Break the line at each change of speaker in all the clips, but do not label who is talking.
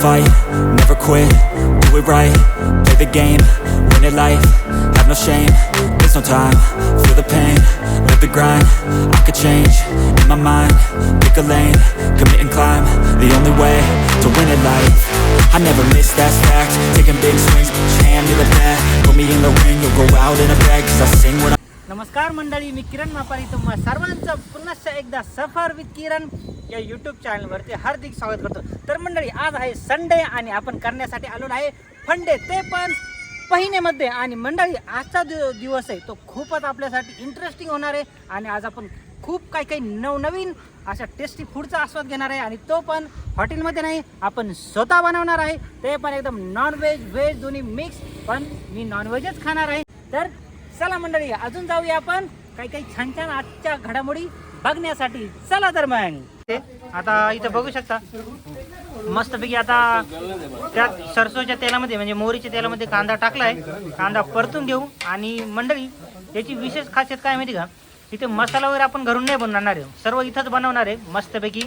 fight, never quit, do it right, play the game, win it life, have no shame, there's no time, feel the pain, the grind, I could change, in my mind, pick a lane, commit and climb, the only way to win at life, I never miss, that fact, taking big swings, put your hand to the bat, put me in the ring, you'll go out in a bag, cause I sing when I
नमस्कार मंडळी मी किरण मापारी तुम्हा सर्वांचं पुन्हा एकदा सफर with किरण या YouTube चॅनलवरती हार्दिक स्वागत करतो तर मंडळी आज आहे संडे आणि आपण करण्यासाठी आलो आहे फंडे ते पण पहिनेमध्ये आणि मंडळी आजचा जो दिवस आहे तो खूपच आपल्यासाठी इंटरेस्टिंग होणार आहे. आणि आज आपण खूप काही काही नवनवीन अशा टेस्टी फूडचा आस्वाद घेणार आहे. आणि तो पण हॉटेलमध्ये नाही आपण स्वतः बनवणार आहे. ते पण एकदम नॉनव्हेज व्हेज दोन्ही मिक्स पण मी नॉनव्हेजच खाणार आहे. तर चला मंडळी अजून जाऊया आपण. काही काही छान छान आजच्या घडामोडी बघण्यासाठी. चला तर मग. ते आता इथं बघू शकता. मस्तपैकी आता त्या सरसोच्या तेलामध्ये म्हणजे मोहरीच्या तेलामध्ये कांदा टाकलाय. कांदा परतून घेऊ. आणि मंडळी याची विशेष खासियत काय माहिती का? इथे मसाला वगैरे आपण घरून नाही बनवणार आहे. सर्व इथंच बनवणार आहे. मस्तपैकी.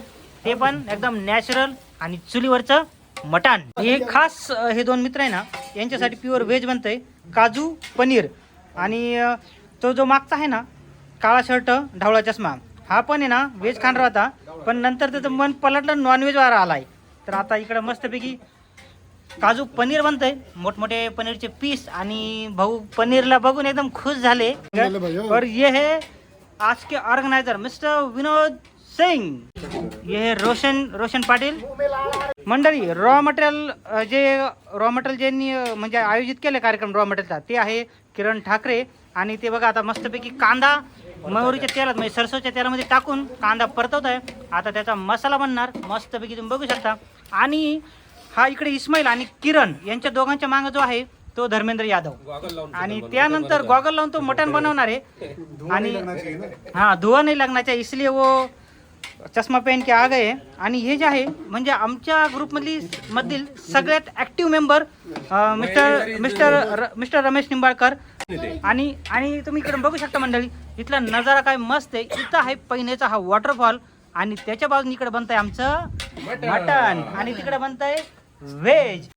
ते पण एकदम नॅचरल आणि चुलीवरचं मटण. हे खास हे दोन मित्र आहे ना यांच्यासाठी प्युअर व्हेज बनतंय. काजू पनीर. आणि तो जो मागचा आहे ना काळा शर्ट ढवळा चष्मा. हा पण आहे ना व्हेज खाणार होता पण नंतर त्याचं मन पलटलं नॉनव्हेज वाला आलाय. तर आता इकडं मस्तपैकी काजू पनीर बनतंय. मोठमोठे पनीरचे पीस आणि भाऊ पनीरला बघून एकदम खुश झाले. और ये है. आज के ऑर्गेनाइजर मिस्टर विनोद सिंग. ये है रोशन रोशन पाटील. मंडळी रॉ मटेरियल जे रॉ मटेरियल ज्यांनी म्हणजे आयोजित केलं कार्यक्रम रॉ मटेरियलचा ते आहे किरण ठाकरे. आणि ते बघा आता मस्तपैकी कांदा मयुरीच्या तेलात म्हणजे सरसोच्या तेलामध्ये टाकून कांदा परतवत आहे आता त्याचा मसाला बनणार. मस्तपैकी तुम्ही बघू शकता. आणि हा इकडे इस्माईल आणि किरण यांच्या दोघांच्या मागं जो आहे तो धर्मेंद्र यादव. आणि त्यानंतर गॉगल लावून तो मटण बनवणार आहे. आणि हा धुवा नाही लागण्याच्या इसलिए वो चष्मा पेन के आ गए. आणि हे जे आहे म्हणजे आमच्या ग्रुपमधली मधील सगळ्यात ॲक्टिव्ह मेंबर मिस्टर मिस्टर र- मिस्टर रमेश निंबाळकर आणि आणि तुम्ही इकडे बघू शकता मंडळी इथला नजारा काय मस्त आहे. इथं आहे पहिनेचा हा वॉटरफॉल आणि त्याच्या बाजून इकडे बनतंय आमचं मटण. आणि तिकडे बनतंय व्हेज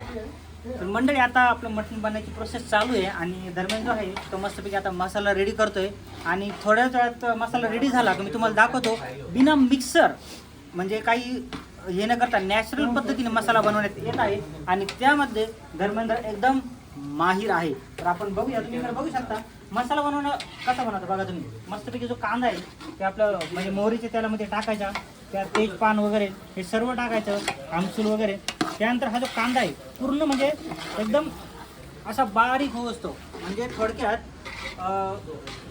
तर मंडळी आता आपलं मटण बनवायची प्रोसेस चालू आहे आणि दरम्यान जो आहे तो मस्तपैकी आता मसाला रेडी करतोय. आणि थोड्याच वेळात मसाला रेडी झाला की मी तुम्हाला दाखवतो. बिना मिक्सर म्हणजे काही हे न करता नॅचरल पद्धतीने मसाला बनवण्यात येत आहे. आणि त्यामध्ये धर्मेंद्र एकदम माहीर आहे. तर आपण बघूया तुम्ही इकडे बघू शकता. मसाला बनवणं कसा बनवतो बघा तुम्ही. मस्तपैकी जो कांदा आहे ते आपलं म्हणजे मोहरीच्या तेलामध्ये टाकायचा त्या तेजपान वगैरे हे सर्व टाकायचं आमसूल वगैरे. त्यानंतर हा जो कांदा आहे पूर्ण म्हणजे एकदम असा बारीक होऊ असतो. म्हणजे थोडक्यात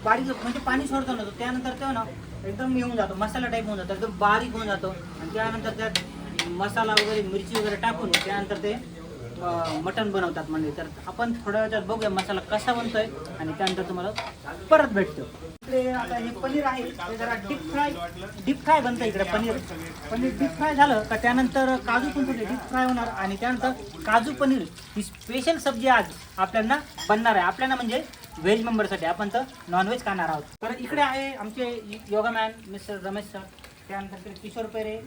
बारीक म्हणजे पाणी सोडतो ना तो त्यानंतर तो ना एकदम येऊन जातो मसाला टाईप होऊन जातो एकदम बारीक होऊन जातो. आणि त्यानंतर त्यात मसाला वगैरे मिरची वगैरे टाकून त्यानंतर ते मटण बनवतात म्हणजे. तर आपण थोड्या वेळात बघूया मसाला कसा बनतोय आणि त्यानंतर तुम्हाला परत भेटतो. इकडे आता हे पनीर आहे. ते जरा डीप फ्राय डीप फ्राय बनतं इकडे पनीर. पनीर डीप फ्राय झालं का त्यानंतर काजू पण थोडे डीप फ्राय होणार. आणि त्यानंतर काजू पनीर ही स्पेशल सब्जी आज आपल्यांना बनणार आहे. आपल्याला म्हणजे व्हेज मेंबरसाठी आपण तर नॉनव्हेज खाणार आहोत. तर इकडे आहे आमचे yoga man mister Ramesh sir त्यानंतर किशोर पेरे.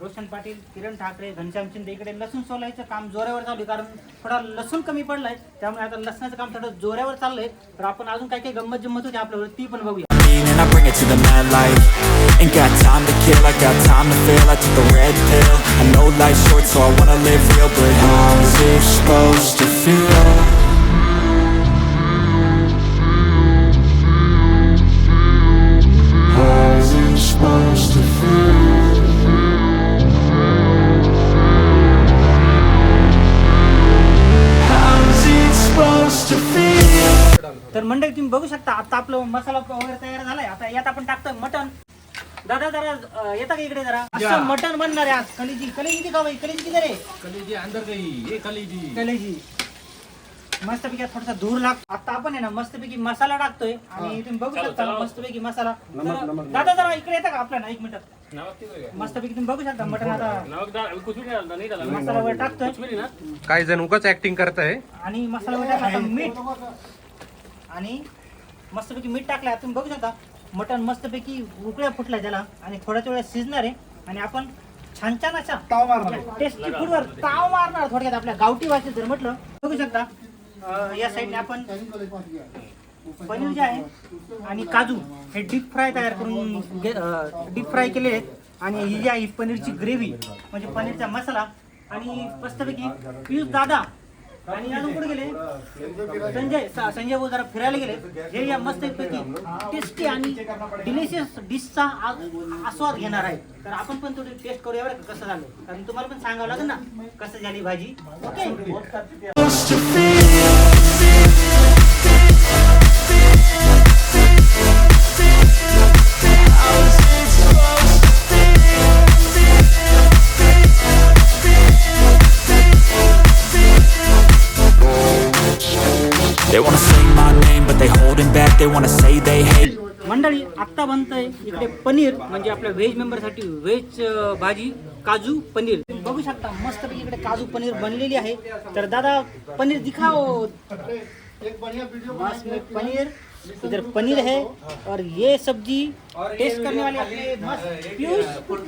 रोशन पाटील किरण ठाकरे घनश्याम शिंदे इकडे लसूण सोलायचं काम जोरावर चालू आहे कारण थोडा लसूण कमी पडलाय त्यामुळे आता लसणाचं काम थोडं जोरावर चाललंय तर आपण अजून काय काही गंमत जम्मत होती आपल्यावर ती पण बघूया
and I bring it to the mad light Ain't got time to kill, I got time to feel I took a red pill, I know life's short so I wanna live real But how's it supposed to feel?
बघू शकता आता आपलं मसाला वगैरे तयार झालाय. आता यात आपण टाकतोय मटन दादा जरा येता का इकडे जरा? असं मटन बनणार आहे आज. कलेजी कलेजी का बाई कलेजी किती रे?
कलेजी अंदर गई ये कलेजी.
कलेजी. मस्तपैकी थोडासा धूर लाग आता आपण आहे ना मस्तपैकी मसाला टाकतोय. आणि तुम्ही बघू शकता मस्तपैकी मसाला. तर दादा जरा इकडे येता का आपल्याला? एक मिनिट. मस्तपैकी तुम्ही बघू शकता मटण आता. मसाला वगैरे टाकतोय.
काही जण उगाच ऍक्टिंग करताय.
आणि मसाला वगैरे टाकला मीठ. आणि मस्तपैकी मीठ टाकलं तुम्ही बघू शकता मटण मस्तपैकी उकळ्या फुटला त्याला आणि थोड्याच वेळात शिजणार आहे. आणि आपण छान छान अशा टेस्टी फूडवर ताव मारणार थोडक्यात आपल्या गावठी भाषेत जर म्हटलं बघू शकता अं, या साईडने आपण पनीर जे आहे आणि काजू हे डीप फ्राय तयार करून डीप फ्राय केले आहेत. आणि ही जी आहे ही पनीरची ग्रेव्ही म्हणजे पनीरचा मसाला. आणि मस्तपैकी पियुष दादा आणि अजून कुठे गेले? संजय संजय भाऊ जरा फिरायला गेले. हे या मस्त टेस्टी आणि डिलिशियस डिशचा आस्वाद घेणार आहे तर आपण पण थोडी टेस्ट करूया बरं कसं झालं. कारण तुम्हाला पण सांगावं लागेल ना कसं झाली भाजी. ओके? मंडळी आत्ता बनतंय इकडे पनीर म्हणजे आपल्या व्हेज मेंबरसाठी व्हेज भाजी काजू पनीर. बघू शकता मस्त इकडे काजू पनीर बनलेली आहे. तर दादा पनीर दिखाओ. पनीर इधर पनीर है और ये सब्जी टेस्ट करने वाले आपले मस्त पियुष और-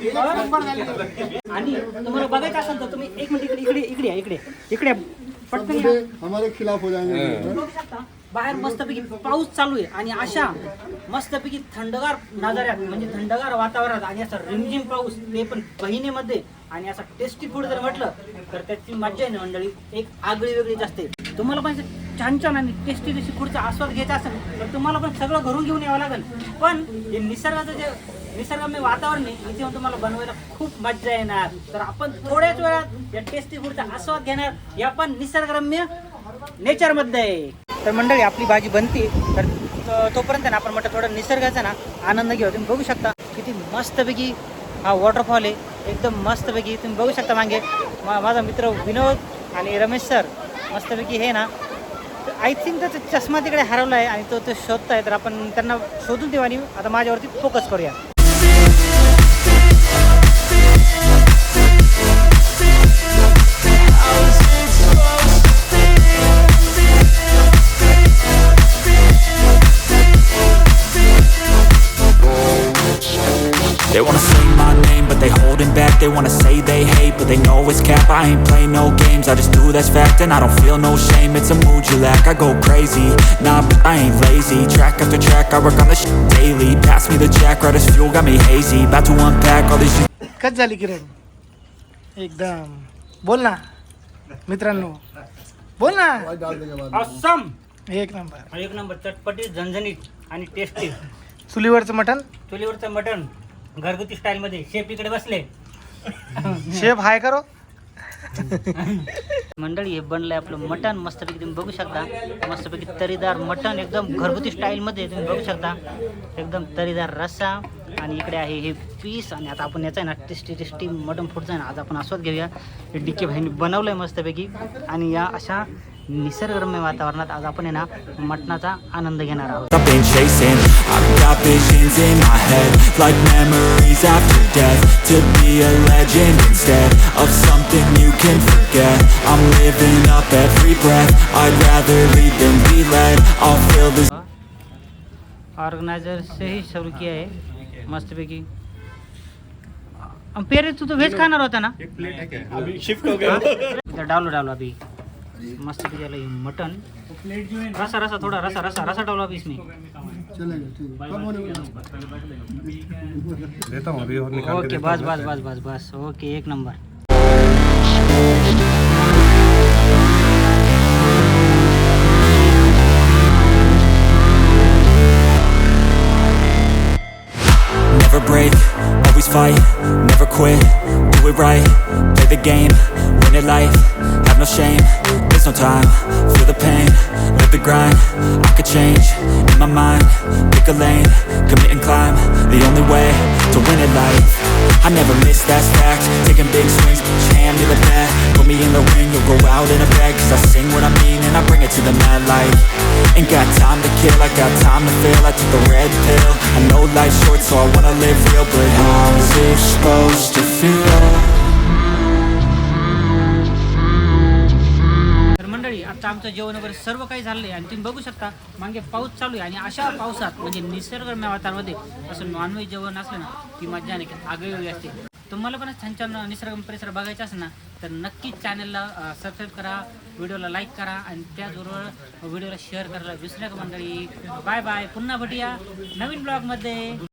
आणि तुम्हाला बघायचं असेल तर तुम्ही एक मिनिट इकडे इकडे इकडे इकडे. पटकन.
हमारे खिलाफ हो जाएंगे।
बाहेर मस्तपैकी पाऊस चालू आहे. आणि अशा मस्तपैकी थंडगार नजाऱ्यात म्हणजे थंडगार वातावरणात आणि असा रिमझिम पाऊस ते पण बहिणीमध्ये आणि असा टेस्टी फूड जर म्हटलं तर त्याची मज्जा आहे ना मंडळी. एक आगळी वेगळीच असते. तुम्हाला पण छान छान आणि टेस्टी टेस्टी फूडचा आस्वाद घ्यायचा असेल तर तुम्हाला पण सगळं घरून घेऊन यावं लागेल. पण हे निसर्गाचं जे निसर्गमय वातावरण आहे इथे तुम्हाला बनवायला खूप मज्जा येणार. तर आपण थोड्याच वेळात या टेस्टी फूडचा आस्वाद घेणार. या पण निसर्गरम्य नेचरमध्ये तर मंडळी आपली भाजी बनते. तर तोपर्यंत ना आपण म्हटलं थोडं निसर्गाचा ना आनंद घेऊ तुम्ही बघू शकता किती मस्तपैकी हा वॉटरफॉल आहे. एकदम मस्तपैकी तुम्ही बघू शकता मागे. मा माझा मित्र विनोद आणि रमेश सर मस्तपैकी हे ना आय थिंक तर चष्मा तिकडे हरवला आहे आणि तो ते शोधताय. तर आपण त्यांना शोधून देऊ आणि आता माझ्यावरती फोकस करूया.
I ain't play no games, I just do that's fact, and I don't feel no shame. It's a mood you lack. I go crazy, nah, but I ain't lazy. Track after track, I work on this shit daily. Pass me the jack, right as fuel, got me hazy. About to unpack all these.
कच झाली किरण एकदम बोल ना मित्रांनो बोल ना
बाद
असम
एक नंबर
एक नंबर चटपटी झणझणीत आणि टेस्टी
चुलीवरचं मटण
चुलीवरचं मटण घरगुती स्टाईलमध्ये शेफ इकडे बसले
शेफ हाय करो
मंडळी हे बनलंय आपलं मटण. मस्तपैकी तुम्ही बघू शकता. मस्तपैकी तरीदार मटण एकदम घरगुती स्टाईलमध्ये तुम्ही बघू शकता. एकदम तरीदार रस्सा. आणि इकडे आहे हे पीस. आणि आता आपण याचा आहे ना टेस्टी टेस्टी मटण फूडचा आहे ना आज आपण आस्वाद घेऊया. हे डिके भाईने बनवलं आहे मस्तपैकी आणि या अशा निसर्गरम्य वातावरणात आज आपण आहे ना मटणाचा आनंद घेणार आहोत.
I've been chasing. I've got visions in my head, like memories after death. To be a legend instead of something you can forget. I'm living up every breath. I'd rather lead than be led. I'll fill this.
Organiser से ही शुरू किया है मस्तपैकी हम पेरे तू तो veg खाना होता ना इधर डालो डालो अभी मस्त भी डालो ये मटन रसा रसा थोड़ा रसा रसा रसा डालो अभी इसमें
चलेगा ठीक है कब होने वाला है?
देता हूँ अभी और निकाल के
ओके
देता
बस
हूँ
बस बस बस बस ओके एक number
Never break, always fight, never quit, do it right, play the game, win it life, have no shame, there's no time, feel the pain, live the grind, I could change, in my mind, pick a lane, commit and climb, the only way to win it life, I never miss, that's fact. Taking big swings, hand to the bat Put me in the ring, you'll go out in a bag. Cause I sing what I mean and I bring it to the mad light. Ain't got time to kill, I got time to feel I took the red pill. I know life's short so I wanna live real. But how's it supposed to feel?
आता आमचं जेवण वगैरे सर्व काही झालं आहे आणि तुम्ही बघू शकता मागे पाऊस चालू आहे आणि अशा पावसात म्हणजे निसर्गरम्य वातावरणामध्ये असं नॉनव्हेज जेवण असलं ना की मजा नाही की आगळी वेगळी असते. तुम्हाला पण छान छान निसर्ग परिसर बघायचा असेल ना तर नक्कीच चॅनलला सबस्क्राईब करा व्हिडिओला लाईक करा आणि त्याचबरोबर व्हिडिओला शेअर करायला विसरू नका मंडळी. बाय बाय पुन्हा भेटूया नवीन ब्लॉगमध्ये